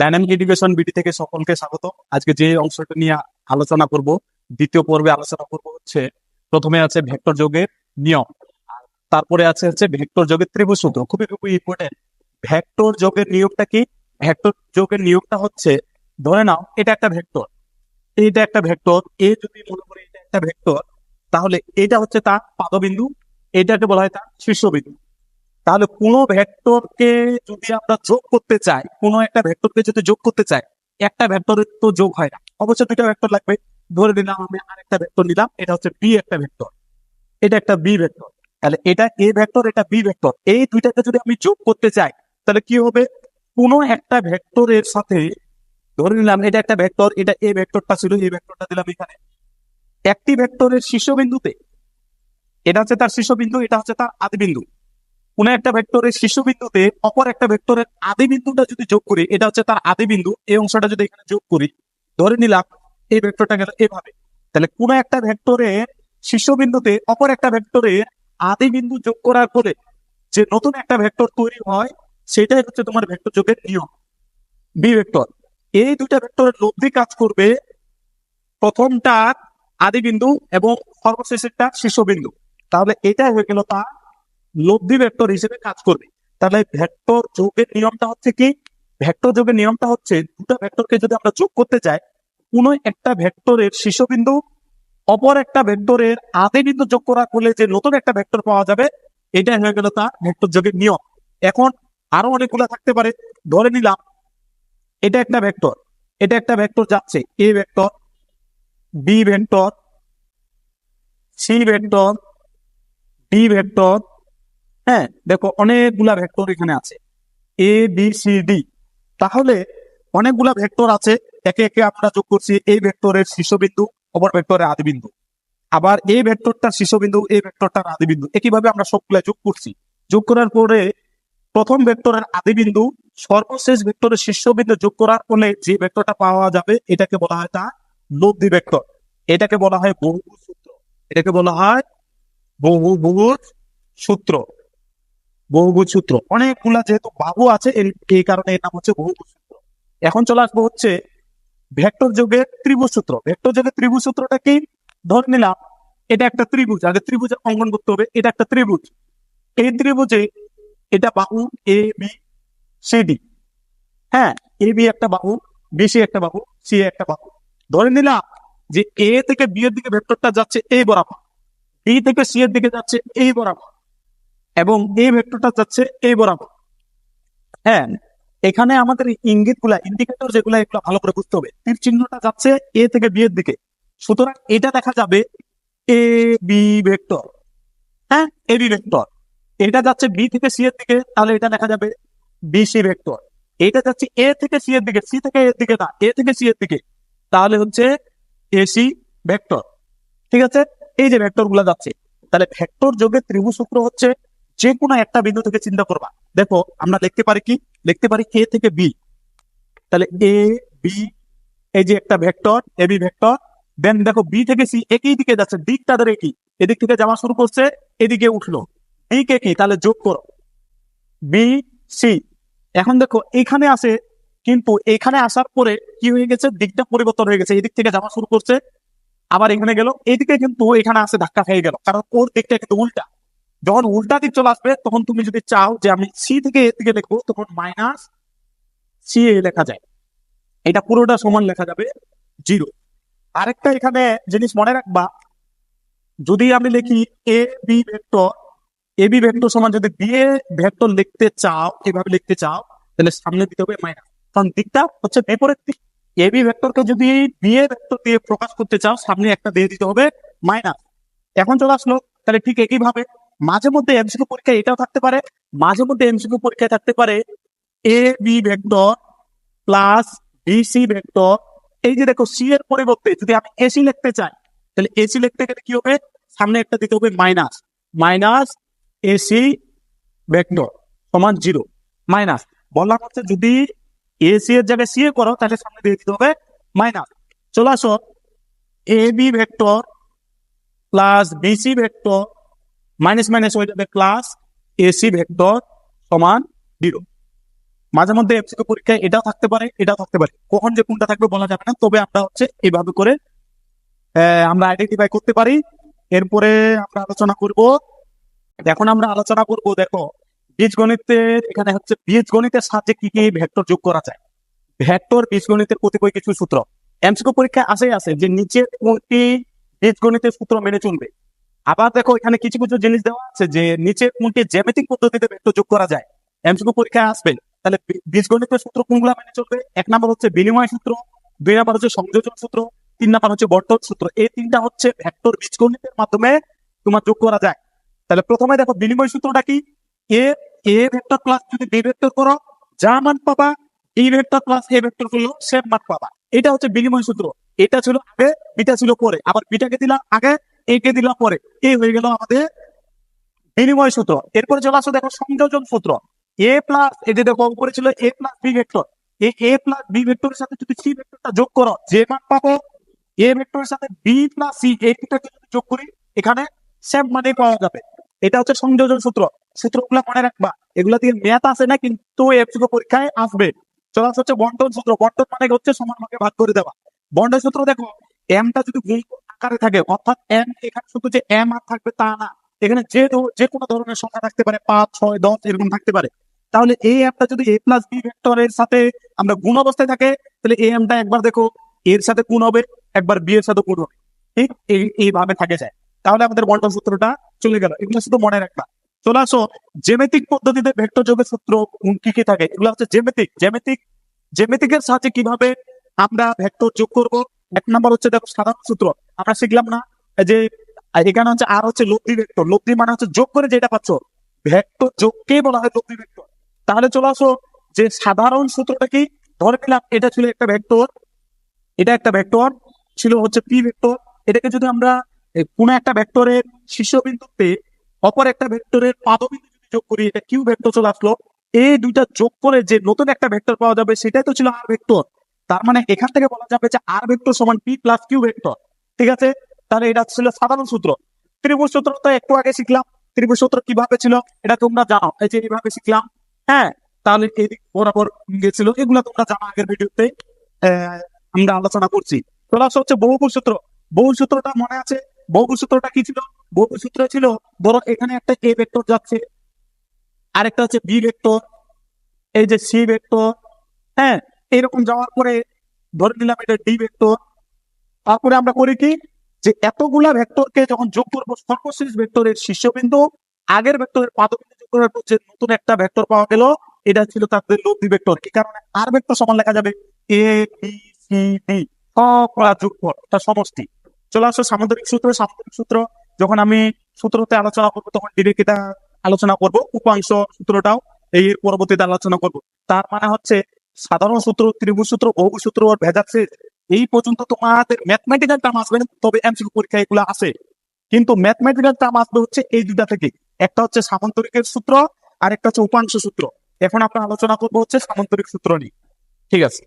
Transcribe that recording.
Dynamic education BD থেকে সকলকে স্বাগত। আজকে যে অংশটা নিয়ে আলোচনা করব, দ্বিতীয় পর্বে আলোচনা করব হচ্ছে, প্রথমে আছে ভেক্টর যোগের নিয়ম তারপরে আছে হচ্ছে ভেক্টর যোগের ত্রিভুজ সূত্র। খুবই খুবই ইম্পর্টেন্ট ভেক্টর যোগের নিয়োগটা কি? ভেক্টর যোগের নিয়োগটা হচ্ছে, ধরে নাও এটা একটা ভেক্টর। এটা একটা ভেক্টর, এ যদি মনে করি এটা একটা ভেক্টর, তাহলে এটা হচ্ছে তার পাদবিন্দু এটাকে বলা হয় তার শীর্ষবিন্দু। তাহলে কোনো ভেক্টরকে যদি আমরা যোগ করতে চাই, কোনো একটা ভেক্টরকে যদি যোগ করতে চাই, একটা ভেক্টরের তো যোগ হয় না। অবশ্যই দুইটা ভেক্টর লাগবে। ধরে নিলাম আমি আরেকটা ভেক্টর নিলাম, এটা হচ্ছে বি একটা ভেক্টর। এটা একটা বি ভেক্টর। তাহলে এটা এ ভেক্টর, এটা বি ভেক্টর। এই দুইটাকে যদি আমি যোগ করতে চাই, তাহলে কি হবে? কোনো একটা ভেক্টরের সাথে, ধরে নিলাম এটা একটা ভেক্টর, এটা এ ভেক্টরটা ছিল, এই ভেক্টরটা দিলাম এখানে। একটি ভেক্টরের শীর্ষবিন্দুতে এটা হচ্ছে তার শীর্ষবিন্দু, এটা হচ্ছে তার আদিবিন্দু। কোন একটা ভেক্টরের শীর্ষবিন্দুতে অপর একটা ভেক্টরের আদি বিন্দুটা যদি যোগ করি, এটা হচ্ছে তার আদি বিন্দু এই অংশটা যদি এখানে যোগ করি, ধরে নিলাম এই ভেক্টরটা গেল এভাবে। তাহলে কোন একটা ভেক্টরের শীর্ষবিন্দুতে অপর একটা ভেক্টরের আদি বিন্দু যোগ করার পরে যে নতুন একটা ভেক্টর তৈরি হয়, সেটাই হচ্ছে তোমার ভেক্টর যোগের নিয়ম। B vector. এই দুইটা ভেক্টরের লব্ধি কাজ করবে প্রথমটা আদি বিন্দু এবং সর্বশেষেরটা শীর্ষবিন্দু। তাহলে এটাই হয়ে গেল তার লব্ধি ভেক্টর হিসেবে কাজ করবে। তাহলে ভেক্টর যোগের নিয়মটা হচ্ছে কি? ভেক্টর যোগের নিয়মটা হচ্ছে দুটো ভেক্টরকে যদি আমরা যোগ করতে চাই, কোনো একটা ভেক্টরের শীর্ষবিন্দু, অপর একটা ভেক্টরের আদি বিন্দু যোগ করা ফলে যে নতুন একটা ভেক্টর পাওয়া যাবে, এটাই হয়ে গেল তার ভেক্টর যোগের নিয়ম। এখন আরও অনেকগুলো থাকতে পারে, ধরে নিলাম, এটা একটা ভেক্টর এটা একটা ভেক্টর যাচ্ছে, A vector B vector C vector D vector হ্যাঁ দেখো অনেকগুলা ভেক্টর এখানে আছে। এ বি সি ডি তাহলে অনেকগুলা ভেক্টর আছে, একে একে আমরা যোগ করছি এই ভেক্টরের শীর্ষবিন্দু, অপর ভেক্টরের আদিবিন্দু। আবার এই ভেক্টরটার শীর্ষবিন্দু এই ভেক্টরটার আদিবিন্দু। একইভাবে আমরা সবগুলা যোগ করছি। যোগ করার পরে প্রথম ভেক্টরের আদিবিন্দু, সর্বশেষ ভেক্টরের শীর্ষবিন্দু যোগ করার ফলে যে ভেক্টরটা পাওয়া যাবে, এটাকে বলা হয় তা লব্ধি ভেক্টর এটাকে বলা হয় বহুভুজ সূত্র। এটাকে বলা হয় বহুভুজ সূত্র। বহুভুজ সূত্র। অনেকগুলা যেহেতু বাহু আছে এই কারণে এর নাম হচ্ছে বহুভুজ সূত্র। এখন চলে আসব হচ্ছে ভেক্টর যোগের ত্রিভুজ সূত্র। ভেক্টর যোগের ত্রিভুজ সূত্রটা কি? ধরে নিলাম, এটা একটা ত্রিভুজ। আগে ত্রিভুজের অঙ্কন করতে হবে, এটা একটা ত্রিভুজ। এই ত্রিভুজে এটা বাহু এ বি সি ডি হ্যাঁ এ বি একটা বাহু বি সি একটা বাহু সি একটা বাহু। ধরে নিলাম যে এ থেকে বি এর দিকে ভেক্টরটা যাচ্ছে এই বরাবর। বি থেকে সি এর দিকে যাচ্ছে এই বরাবর এবং এই ভেক্টরটা যাচ্ছে এই বরাবর। হ্যাঁ এখানে আমাদের ইঙ্গিতগুলা ইন্ডিকেটর যেগুলা, এগুলো ভালো করে বুঝতে হবে। তীর চিহ্নটা যাচ্ছে এ থেকে বি এর দিকে। সুতরাং এটা দেখা যাবে এ বি ভেক্টর। হ্যাঁ এ বি ভেক্টর। এটা যাচ্ছে বি থেকে সি এর দিকে, তাহলে এটা দেখা যাবে বি সি ভেক্টর। এটা যাচ্ছে এ থেকে সি এর দিকে সি থেকে এর দিকে না এ থেকে সি এর দিকে। তাহলে হচ্ছে এসি ভেক্টর। ঠিক আছে? এই যে ভেক্টরগুলা যাচ্ছে, তাহলে ভেক্টর যোগের ত্রিভুজ সূত্র হচ্ছে যে কোনো একটা বিন্দু থেকে চিন্তা করবা। দেখো, আমরা লিখতে পারি কি? লিখতে পারি এ থেকে বি তাহলে এ বি এই যে একটা vector A B vector then দেখো বি থেকে সি একই দিকে যাচ্ছে দিক তাদের একই এদিক থেকে যাওয়া শুরু করছে, এদিকে উঠল। দিক একই তাহলে যোগ করো। বি সি এখন দেখো, এখানে আসে, কিন্তু এখানে আসার পরে কি হয়ে গেছে? দিকটা পরিবর্তন হয়ে গেছে। এদিক থেকে যাওয়া শুরু করছে আবার এখানে গেল। এদিকে কিন্তু এখানে আসে ধাক্কা খেয়ে গেল। কারণ ওর দিকটা কিন্তু উল্টা। যখন উল্টা দিক চলে আসবে, তখন তুমি যদি চাও যে আমি সি থেকে এর দিকে লিখব তখন মাইনাস সি এ লেখা যায়। এটা পুরোটা সমান লেখা যাবে জিরো। আরেকটা এখানে জিনিস মনে রাখবা, যদি আমি লিখি A B vector A B vector সমান যদি বি এ ভেক্টর লিখতে চাও, এভাবে লিখতে চাও, তাহলে সামনে দিতে হবে মাইনাস কারণ দিকটা হচ্ছে বিপরীত দিক। এ বি ভেক্টরকে যদি বি এ ভেক্টর দিয়ে প্রকাশ করতে চাও, সামনে একটা দিয়ে দিতে হবে মাইনাস এখন চলে আসলো, তাহলে ঠিক একইভাবে মাঝে মধ্যে এমসিকিউ পরীক্ষায় এটাও থাকতে পারে, মাঝে মধ্যে এমসিকিউ পরীক্ষায় থাকতে পারে A B vector plus B C vector এই যে দেখো সি এর পরিবর্তে যদি আমি এসি লিখতে চাই, তাহলে এসি লিখতে গেলে কি হবে? সামনে একটা দিতে হবে মাইনাস মাইনাস এসি ভেক্টর সমান জিরো মাইনাস বললাম হচ্ছে যদি এসি এর জায়গায় সি এ করো, তাহলে সামনে দিয়ে দিতে হবে মাইনাস চলে আসো। A B vector plus vector minus minus হয়ে যাবে প্লাস ভেক্টর সমান জিরো মাঝে মধ্যে এমসিকিউ পরীক্ষায় এটাও থাকতে পারে, এটাও থাকতে পারে। কখন যে কোনটা থাকবে বলা যাবে না, তবে আমরা হচ্ছে এইভাবে করে আমরা আইডেন্টিফাই করতে পারি। এরপরে আমরা আলোচনা করব। এখন আমরা আলোচনা করব, দেখো বীজগণিতের, এখানে হচ্ছে বীজগণিতের সাথে কি কি ভেক্টর যোগ করা যায়? ভেক্টর বীজগণিতের কতিপয় কিছু সূত্র। এমসিকিউ পরীক্ষায় আসে আছে যে নিচে কোনটি বীজগণিতের সূত্র মেনে চলবে। আবার দেখো এখানে কিছু কিছু জিনিস দেওয়া আছে যে নিচে কোনটি জ্যামিতিক পদ্ধতিতে ভেক্টর যোগ করা যায়। এমসিকিউ পরীক্ষায় আসবে। তাহলে বীজগণিতের সূত্র কোনগুলো মেনে চলবে? এক নম্বর হচ্ছে বিনিময় সূত্র, দুই নম্বর হচ্ছে সংযোজন সূত্র, তিন নম্বর হচ্ছে বর্তন সূত্র। এই তিনটা হচ্ছে ভেক্টর বীজগণিতের মাধ্যমে তোমার যোগ করা যায়। তাহলে প্রথমে দেখো বিনিময় সূত্রটা কি? এ এ ভেক্টর প্লাস যদি বি ভেক্টর করো, যা মান পাবা B vector plus A vector করলেও সেম মান পাবা। এটা হচ্ছে বিনিময় সূত্র। এটা ছিল আগে বিটা ছিল পরে। আবার বিটাকে দিলাম আগে একে দিলাম পরে। এই হয়ে গেল আমাদের বিনিময় সূত্র। এরপরে চলে আসো দেখো সংযোজন সূত্র। এ প্লাস এই যে দেখো উপরে ছিল এ প্লাস বি ভেক্টর এই এ প্লাস বি ভেক্টরের সাথে যদি সি ভেক্টরটা যোগ করো, যে মান পাবো এ ভেক্টরের সাথে বি প্লাস সি এই দুটাকে যোগ করি, এখানে সেম মানে পাওয়া যাবে। এটা হচ্ছে সংযোজন সূত্র। সূত্রগুলো মনে রাখবা, এগুলা দিয়ে ম্যাথ আছে না, কিন্তু এমসিকিউ পরীক্ষায় আসবে। চলে আসে হচ্ছে বন্টন সূত্র। বন্টন মানে হচ্ছে সমান ভাগে ভাগ করে দেওয়া। বন্টন সূত্র দেখো এমটা যদি গুণ আকারে থাকে, অর্থাৎ এম এখানে শুধু যে এম আর থাকবে তা না, এখানে যে যে কোনো ধরনের সংখ্যা থাকতে পারে, পাঁচ, ছয়, দশ, এরকম থাকতে পারে। তাহলে এই এমটা যদি এ প্লাস বি ভেক্টরের সাথে আমরা গুণ অবস্থায় থাকে, তাহলে এই এমটা একবার দেখো, এর সাথে গুণ হবে, একবার বি এর সাথে গুণ হবে। ঠিক এই, এইভাবে থাকে যায়। তাহলে আমাদের বন্টন সূত্রটা চলে গেল। এগুলো শুধু মনে রাখবা। চলে আসো। জ্যামিতিক পদ্ধতিতে ভেক্টর যোগের সূত্র কি কি থাকে? এগুলো হচ্ছে জ্যামিতিক। জ্যামিতিক, জ্যামিতিকের সাহায্যে কীভাবে আমরা ভেক্টর যোগ করব? এক নাম্বার হচ্ছে দেখো সাধারণ সূত্র। আমরা শিখলাম না যে এখানে হচ্ছে আর হচ্ছে লব্ধি ভেক্টর। লব্ধি মানে হচ্ছে যোগ করে যেটা পাচ্ছ। ভেক্টর যোগকে বলা হয় লব্ধি ভেক্টর। তাহলে চলে আসো যে সাধারণ সূত্রটা কি? ধরে নিলাম এটা ছিল একটা ভেক্টর। এটা একটা ভেক্টর ছিল হচ্ছে পি ভেক্টর। এটাকে যদি আমরা কোনো একটা ভেক্টরের শীর্ষবিন্দুতে অপর একটা ভেক্টরের পাদবিন্দু যোগ করি, এটা কিউ ভেক্টর চলে আসলো। এই দুইটা যোগ করে যে নতুন একটা ভেক্টর পাওয়া যাবে, সেটাই তো ছিল আর ভেক্টর। তার মানে এখান থেকে বলা যাবে যে আর ভেক্টর সমান পি প্লাস কিউ ভেক্টর। ঠিক আছে? তাহলে এটা ছিল সাধারণ সূত্র। ত্রিভুজ সূত্র তো একটু আগে শিখলাম। ত্রিভুজ সূত্র কীভাবে ছিল, এটা তোমরা জানো। এই যে এইভাবে শিখলাম। হ্যাঁ তাহলে এদিক বরাবর গেছিল। এগুলো তোমরা জানো আগের ভিডিওতে। আমরা আলোচনা করছি। চলে আসা হচ্ছে বহুপুর সূত্র। বহু সূত্রটা মনে আছে? বহু সূত্রটা কি ছিল? বহুসূত্র ছিল, ধরো এখানে একটা এ ভেক্টর যাচ্ছে, আরেকটা হচ্ছে বি ভেক্টর এই যে সি ভেক্টর হ্যাঁ এরকম যাওয়ার পরে ধরে নিলাম এটা ডি ভেক্টর তারপরে আমরা করি কি? যে এতগুলা ভেক্টরকে যখন যোগ করব, সর্বশেষ ভেক্টরের শীর্ষবিন্দু, আগের ভেক্টরের পাদবিন্দু যোগ করার পর যে নতুন একটা ভেক্টর পাওয়া গেল, এটা ছিল তাদের লব্ধি ভেক্টর কি কারণে? আর ভেক্টর সমান লেখা যাবে এ বি সি ডি যোগফল, এটা সমষ্টি। চলে আসো, সামুদ্রিক সূত্র সামুদ্রিক সূত্র। যখন আমি সূত্রতে আলোচনা করব, তখন ডিরেক্ট এটা আলোচনা করব, উপাংশ সূত্রটাও এই পরবর্তীতে আলোচনা করব। তার মানে হচ্ছে সাধারণ সূত্র, ত্রিভুজ সূত্র বহু সূত্র আর ভেজাচ্ছে এই পর্যন্ত তোমাদের ম্যাথমেটিক্যাল টার্ম আসবে, তবে এমসিকিউ পরীক্ষা এগুলো আছে। কিন্তু ম্যাথমেটিক্যাল টার্ম আসবে হচ্ছে এই দুটা থেকে। একটা হচ্ছে সামান্তরিকের সূত্র, আর একটা হচ্ছে উপাংশ সূত্র। এখন আমরা আলোচনা করব হচ্ছে সামান্তরিক সূত্র নিয়ে। ঠিক আছে।